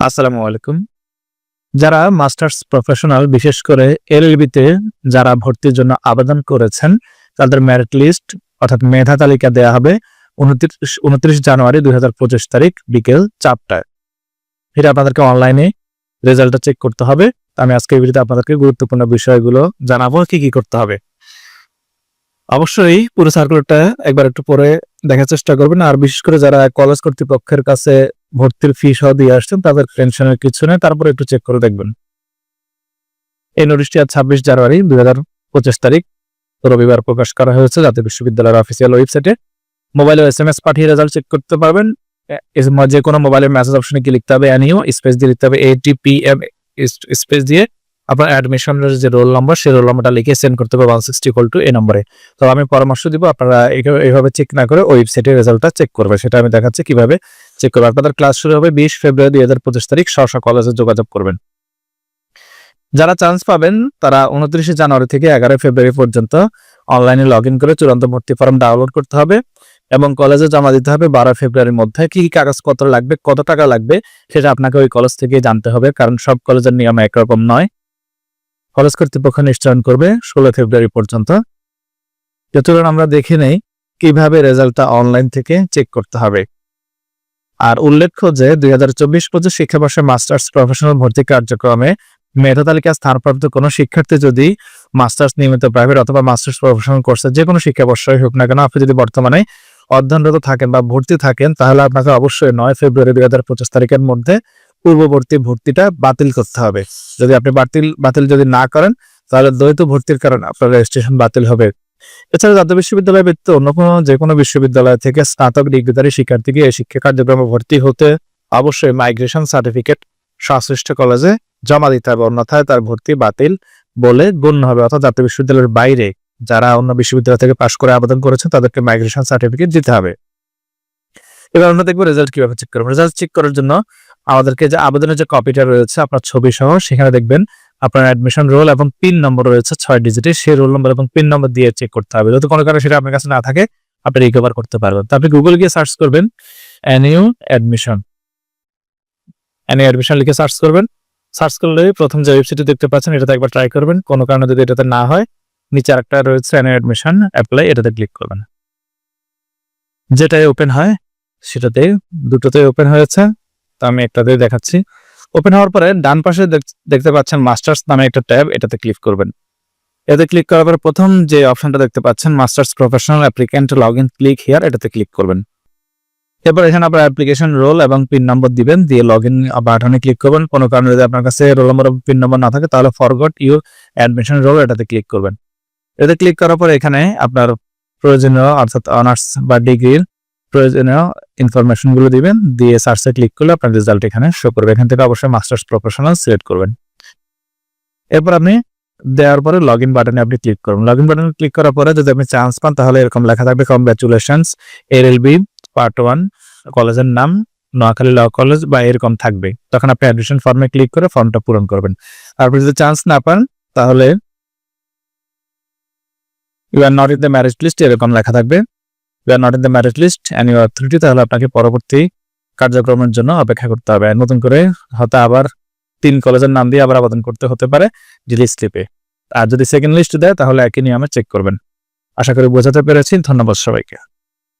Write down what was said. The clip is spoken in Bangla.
আসসালামু আলাইকুম। যারা মাস্টার্স প্রফেশনাল, বিশেষ করে এলএলবিতে যারা ভর্তির জন্য আবেদন করেছেন, তাদের মেরিট লিস্ট অর্থাৎ মেধা তালিকা দেওয়া হবে উনত্রিশ জানুয়ারি দুই হাজার পঁচিশ তারিখ বিকেল চারটায়। এটা আপনাদেরকে অনলাইনে রেজাল্টটা চেক করতে হবে। আমি আজকে ভিডিওতে আপনাদেরকে গুরুত্বপূর্ণ বিষয়গুলো জানাব, কি কি করতে হবে। অবশ্যই পুরো সার্কুলারটা একবার একটু পরে দেখার চেষ্টা করবেন। আর বিশেষ করে যারা কলেজ কর্তৃপক্ষের কাছে ভর্তির ফি সহ দিয়ে আসছেন, তাদের টেনশনের কিছু নেই, তারপরে একটু চেক করে দেখবেন। এই নোটিশটি আজ ছাব্বিশ জানুয়ারি দুই হাজার পঁচিশ তারিখ। রবিবার প্রকাশ করা হয়েছে জাতীয় বিশ্ববিদ্যালয়ের অফিসিয়াল ওয়েবসাইটে মোবাইলে এস এম এস পাঠিয়ে রেজাল্ট চেক করতে পারবেন। এ- যে কোনো মোবাইলের মেসেজ অপশনে কি লিখতে হবে এনইউ স্পেস দিয়ে লিখতে হবে এটিপিএম স্পেস দিয়ে। আপনার অ্যাডমিশনের যে রোল নম্বর সেই রোল নম্বরটা লিখে সেন্ড করতে হবে ওয়ান সিক্সটি কল টু এই নম্বরে তো আমি পরামর্শ দিব, আপনারা এইভাবে- চেক না করে ওয়েবসাইটের রেজাল্টটা চেক করবে। সেটা আমি দেখাচ্ছি কীভাবে চেক করবে। আপনাদের ক্লাস শুরু হবে বিশ ফেব্রুয়ারি দুই হাজার পঁচিশ তারিখ। স্ব কলেজে যোগাযোগ করবেন। যারা চান্স পাবেন, তারা উনত্রিশে জানুয়ারি থেকে এগারো ফেব্রুয়ারি পর্যন্ত অনলাইনে লগ করে চূড়ান্ত ভর্তি ফর্ম ডাউনলোড করতে হবে এবং কলেজে জমা দিতে হবে বারো ফেব্রুয়ারির মধ্যে। কি কি কাগজপত্র লাগবে? কত টাকা লাগবে? সেটা আপনাকে ওই কলেজ থেকে জানতে হবে। কারণ সব কলেজের নিয়ম একরকম নয়। কলেজ কর্তৃপক্ষ নিশ্চয়ন করবে ষোলো ফেব্রুয়ারি পর্যন্ত। যতক্ষণ আমরা দেখে নেই কীভাবে রেজাল্টটা অনলাইন থেকে চেক করতে হবে। আর উল্লেখ্য যে দুই হাজার চব্বিশ পঁচিশ শিক্ষাবর্ষে মাস্টার্স প্রফেশনাল ভর্তি কার্যক্রমে মেধা তালিকা স্থানপ্রাপ্ত কোনো শিক্ষার্থী যদি মাস্টার্স নিয়মিত প্রাইভেট অথবা মাস্টার্স প্রফেশনাল কোর্সে যে কোনো শিক্ষাবর্ষই হোক না কেন, আপনি যদি বর্তমানে অধ্যয়নরত থাকেন বা ভর্তি থাকেন, তাহলে আপনাকে অবশ্যই নয় ফেব্রুয়ারি দুই হাজার পঁচিশ তারিখের মধ্যে পূর্ববর্তী ভর্তিটা বাতিল করতে হবে। যদি আপনি বাতিল বাতিল যদি না করেন, তাহলে দ্বৈত ভর্তির কারণে আপনার রেজিস্ট্রেশন বাতিল হবে। এছাড়া জাতীয় বিশ্ববিদ্যালয় ব্যতীত অন্য কোনো, যে কোনো বিশ্ববিদ্যালয় থেকে স্নাতক ডিগ্রিধারী শিক্ষার্থীকে এই শিক্ষা কার্যক্রমে ভর্তি হতে অবশ্যই মাইগ্রেশন সার্টিফিকেট সংশ্লিষ্ট কলেজে জমা দিতে হবে। অন্যথায় তার ভর্তি বাতিল বলে গণ্য হবে। অর্থাৎ জাতীয় বিশ্ববিদ্যালয়ের বাইরে যারা অন্য বিশ্ববিদ্যালয় থেকে পাশ করে আবেদন করেছে তাদেরকে মাইগ্রেশন সার্টিফিকেট দিতে হবে। এবার আমরা দেখব রেজাল্ট কীভাবে চেক করব। রেজাল্ট চেক করার জন্য আমাদেরকে যে আবেদনের যে কপিটা রয়েছে আপনার ছবি সহ, সেখানে দেখবেন আপনার অ্যাডমিশন রোল এবং পিন নম্বর রয়েছে ছয় ডিজিটের সেই রোল নম্বর এবং পিন নম্বর দিয়ে চেক করতে হবে। যদি কোনো কারণে সেটা আপনার কাছে না থাকে, আপনি রিকভার করতে পারবেন। তো আপনি গুগল গিয়ে সার্চ করবেন অ্যানিউ অ্যাডমিশন অ্যানিউ অ্যাডমিশন লিখে সার্চ করবেন। সার্চ করলে প্রথম যে ওয়েবসাইটটি দেখতে পাচ্ছেন, এটাতে একবার ট্রাই করবেন। কোনো কারণে যদি এটাতে না হয়, নিচে একটা রয়েছে অ্যানিউ অ্যাডমিশন অ্যাপ্লাই এটাতে ক্লিক করবেন। যেটাই ওপেন হয় সেটাতে দুটোতে ওপেন হয়েছে। তো আমি একটাতে দেখাচ্ছি। ওপেন হওয়ার পরে ডান পাশে দেখ- দেখতে পাচ্ছেন মাস্টার্স নামে একটা ট্যাব, এটাতে ক্লিক করবেন। এতে ক্লিক করার পরে প্রথম যে অপশনটা দেখতে পাচ্ছেন masters professional applicant log in click here এটাতে ক্লিক করবেন। এরপর এখানে আপনার অ্যাপ্লিকেশন রোল এবং পিন নম্বর দিবেন, দিয়ে লগ ইন বাটনে ক্লিক করবেন। কোনো কারণে যদি আপনার কাছে রোল নম্বর পিন নম্বর না থাকে, তাহলে ফরগট ইউর অ্যাডমিশন রোল এটাতে ক্লিক করবেন। এতে ক্লিক করার পরে এখানে আপনার প্রয়োজনীয়, অর্থাৎ অনার্স বা ডিগ্রির প্রয়োজনীয় ইনফরমেশনগুলো দিবেন, দিয়ে সার্চে ক্লিক করলে আপনার রেজাল্ট এখানে শো করবে। এখান থেকে অবশ্যই মাস্টার্স প্রফেশনাল সিলেক্ট করবেন। এরপর আপনি দেওয়ার পরে লগ ইন বাটনে আপনি ক্লিক করবেন লগ ইন বাটনে ক্লিক করার পরে যদি আপনি চান্স পান, তাহলে এরকম লেখা থাকবে কংগ্রাচুলেশনস এর এল বি পার্ট ওয়ান কলেজের নাম নোয়াখালী ল কলেজ বা এরকম থাকবে। তখন আপনি অ্যাডমিশন ফর্মে ক্লিক করে ফর্মটা পূরণ করবেন। তারপর যদি চান্স না পান, তাহলে you are not in the merit list এরকম লেখা থাকবে। You are not in the merit list and you authority তাহলে আপনাকে পরবর্তী কার্যক্রমের জন্য অপেক্ষা করতে হবে। নতুন করে হয়তো আবার তিন কলেজের নাম দিয়ে আবার আবেদন করতে হতে পারে যদি স্লিপে আর যদি সেকেন্ড লিস্ট দেয়, তাহলে একই নিয়মে চেক করবেন। আশা করি বোঝাতে পেরেছি। ধন্যবাদ সবাইকে।